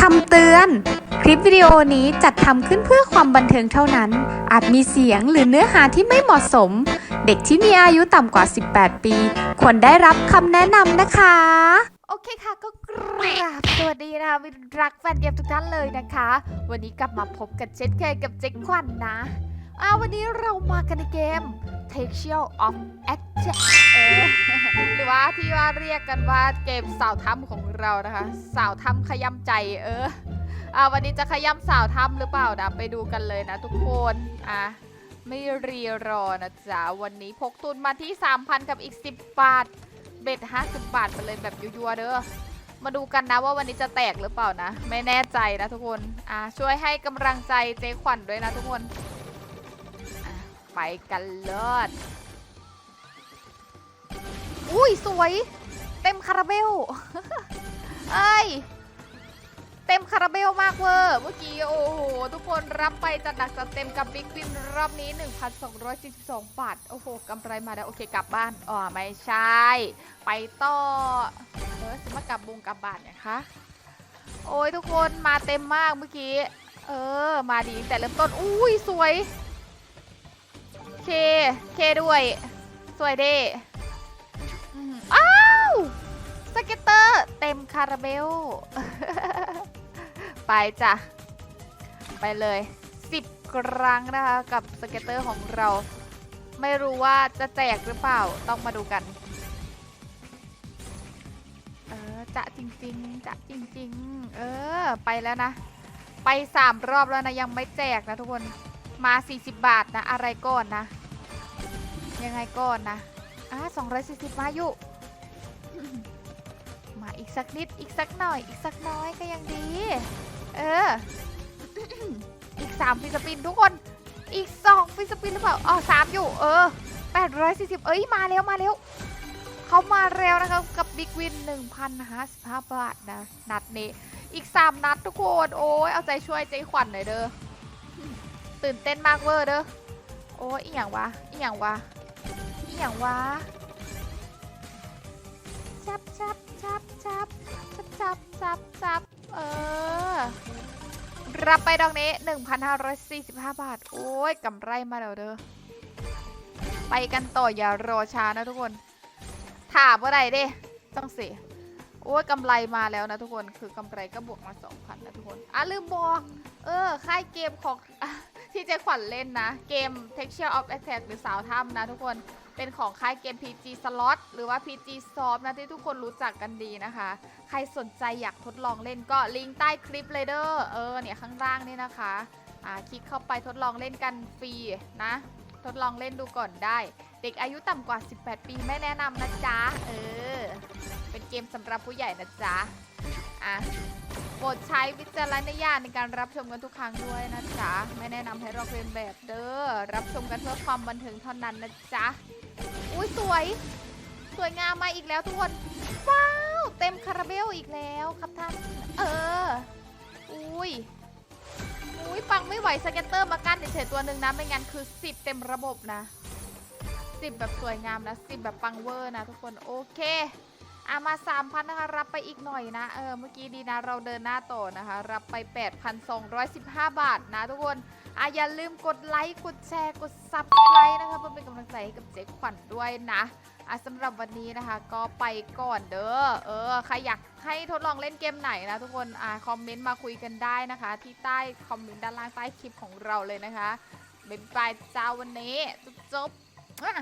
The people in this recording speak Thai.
คำเตือน คลิปวิดีโอนี้จัดทำขึ้นเพื่อความบันเทิงเท่านั้น อาจมีเสียงหรือเนื้อหาที่ไม่เหมาะสม เด็กที่มีอายุต่ำกว่า 18 ปี ควรได้รับคำแนะนำนะคะ โอเคค่ะก็กราบสวัสดีนะคะมิตรรักแฟนเกมทุกท่านเลยนะคะ วันนี้กลับมาพบกันเช่นเคยกับเจ๊ควันนะอ่าวันนี้เรามากันในเกม Texture of a c เออหรือว่าที่ว่าเรียกกันว่าเกมสาวถ้ำของเรานะคะ สาวถ้ำขย้ำใจเอออ่าวันนี้จะขย้ำสาวถ้ำหรือเปล่านะไปดูกันเลยนะทุกคนอะไม่รีรอนะจ๊ะวันนี้พกทุนมาที่ 3,000 กับอีก 10 บาท เบ็ด 50 บาทไปเลยแบบยัวๆเด้อมาดูกันนะว่าวันนี้จะแตกหรือเปล่านะ ไม่แน่ใจนะทุกคนอ่าช่วยให้กำลังใจเจ๊ขวัญด้วยนะทุกคน ไปกันเลิศ อุ้ยสวย เต็มคาราเบล เอ้ย เต็มคาราเบลมากเวอร์ เมื่อกี้โอ้โห ทุกคนรับไปจัดหนักจัดเต็มกับบิ๊กวินรอบนี้ 1,242 บาท โอ้โหกำไรมาแล้ว โอเคกลับบ้าน อ๋อ ไม่ใช่ ไปต่อ เออสมากลับบุงกลับบ้านเนี่ยคะโอ้ยทุกคนมาเต็มมากเมื่อกี้ เออ มาดีแต่เริ่มต้น อุ้ยสวย เค เคด้วย สวยเด้ ต็มคาราเบล ไปจ้ะ ไปเลย 10 ครั้งนะคะ กับสเก็ตเตอร์ของเรา ไม่รู้ว่าจะแจกหรือเปล่าต้องมาดูกัน เออจะจริงๆจะจริง ๆ เออ ไปแล้วนะ ไปสามรอบแล้วนะ ยังไม่แจกนะทุกคนมา 40 บาทนะ อะไรก่อนนะ ยังไงก่อนนะอะ240 มาอยู่มาอีก สักนิดอีกสักหน่อย อีกสักน้อยก็ยังดี เออ อีก 3 ฟิสปินทุกคน อีก 2 ฟิสปินหรือเปล่า อ๋อสามอยู่ เออ 840 เอ้ย มาเร็ว มาเร็ว เขามาเร็วนะครับ กับบิ๊กวิน 1,055 บาทนะ นัดนี้ อีก 3 นัดทุกคน โอ้ยเอาใจช่วยใจขวัญหน่อยเด้อ ตื่นเต้นมากเวอร์เด้อ โอ้ยอีหยังวะ อีหยังวะ อีหยังวะ จับจับ จับจับจับจับจับเออ รับไปดอกนี้ 1,545 บาท โอ้ยกำไรมาแล้วเด้อ ไปกันต่ออย่ารอช้านะทุกคน ถามว่าไรเด้ต้องสียโอ้ยกำไรมาแล้วนะทุกคน คือกำไรก็บวกมา 2,000 นะทุกคน อะลืมบอก เออ ค่ายเกมของ ที่เจ๊ขวัญเล่นนะ เกม Texture of Attack หรือสาวถ้ำนะทุกคนเป็นของค่ายเกม PG Slot หรือว่า PG Soft นะที่ทุกคนรู้จักกันดีนะคะ ใครสนใจอยากทดลองเล่นก็ลิงก์ใต้คลิปเลยเด้อเออเนี่ยข้างล่างนี่นะคะอ่าคลิกเข้าไปทดลองเล่นกันฟรีนะ ทดลองเล่นดูก่อนได้ เด็กอายุต่ำกว่า 18 ปีไม่แนะนำนะจ๊ะเออเป็นเกมสำหรับผู้ใหญ่นะจ๊ะ อะโปรดใช้วิจารณญาณในการรับชมกันทุกครั้งด้วยนะจ๊ะ ไม่แนะนำให้ลอกเลียนแบบเด้อ รับชมกันเพื่อความบันเทิงเท่านั้นนะจ๊ะ อุ้ยสวย สวยงามมาอีกแล้วทุกคน ว้าว เต็มคาราเบลอีกแล้วครับท่าน เออ อุ้ย อุ้ยปังไม่ไหวสเก็ตเตอร์มากั้นเฉยๆตัวหนึ่งนะ ไม่งั้นคือ 10 เต็มระบบนะ 10 แบบสวยงามนะ 10 แบบปังเวอร์นะทุกคน โอเค อามา 3,000 นะคะ รับไปอีกหน่อยนะ เออ เมื่อกี้ดีนะ เราเดินหน้าต่อนะคะ รับไป 8,215 บาทนะทุกคนอะอย่าลืมกดไลค์ กดแชร์ กด subscribe นะคะเพื่อเป็นกำลังใจให้กับเจ๊ขวัญด้วยนะอะสำหรับวันนี้นะคะ ก็ไปก่อนเด้อ เออ ใครอยากให้ทดลองเล่นเกมไหนนะทุกคน อะคอมเมนต์มาคุยกันได้นะคะ ที่ใต้คอมเมนต์ด้านล่างใต้คลิปของเราเลยนะคะบ๊ายบายจ้าวันนี้จบๆอะ